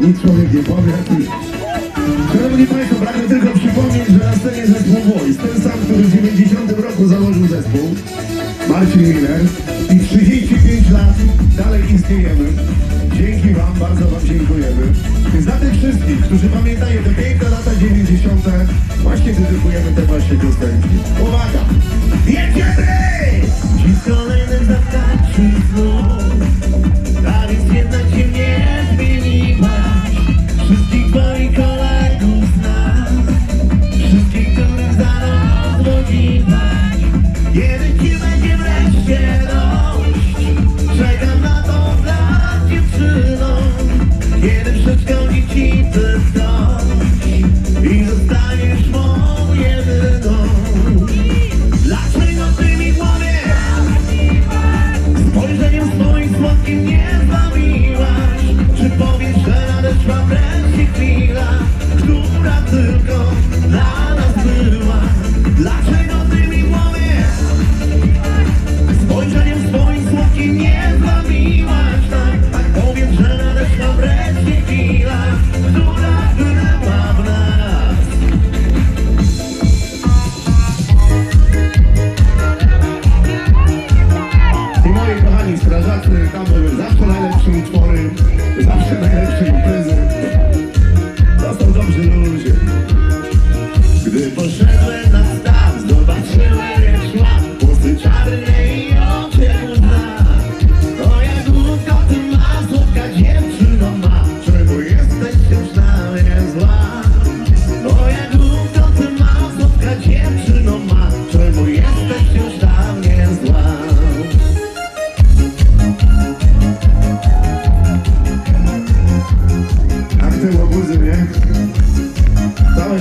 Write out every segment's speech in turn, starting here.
nic człowiek nie powie. Szanowni Państwo, pragnę tylko przypomnieć, że na scenie zespół Voice, ten sam, który w 90 roku założył zespół, Marcin Miller i 35 lat dalej istniejemy. Dzięki Wam, bardzo Wam dziękujemy. Więc dla tych wszystkich, którzy pamiętają te piękne lata 90. właśnie dedykujemy te właśnie piosenki. Uwaga! Give it, give it, give it, give it klasy, tam były zakolone trzy utwory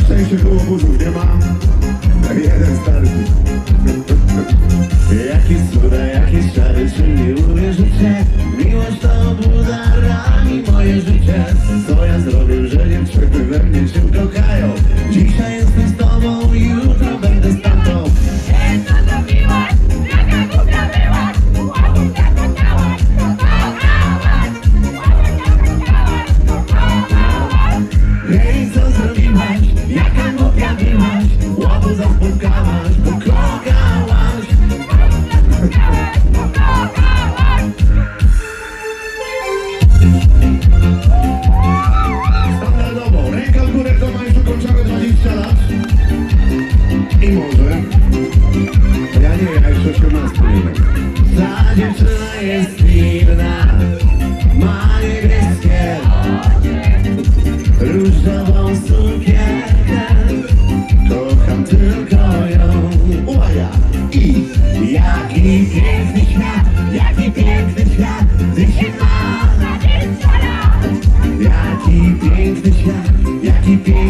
Całe szczęście tu łobuzów nie ma. Jeden starczy. Jakie cuda, jakie czary, czy nie uwierzycie? Miłość to buda rani moje życie Kochałaś Standardowo, ręka w górę, już ukończone 20 lat. I może. Ja nie, ja jeszcze 18 nie wiem. Ta dziewczyna jest Ma niebieskie Różową sukienkę Keep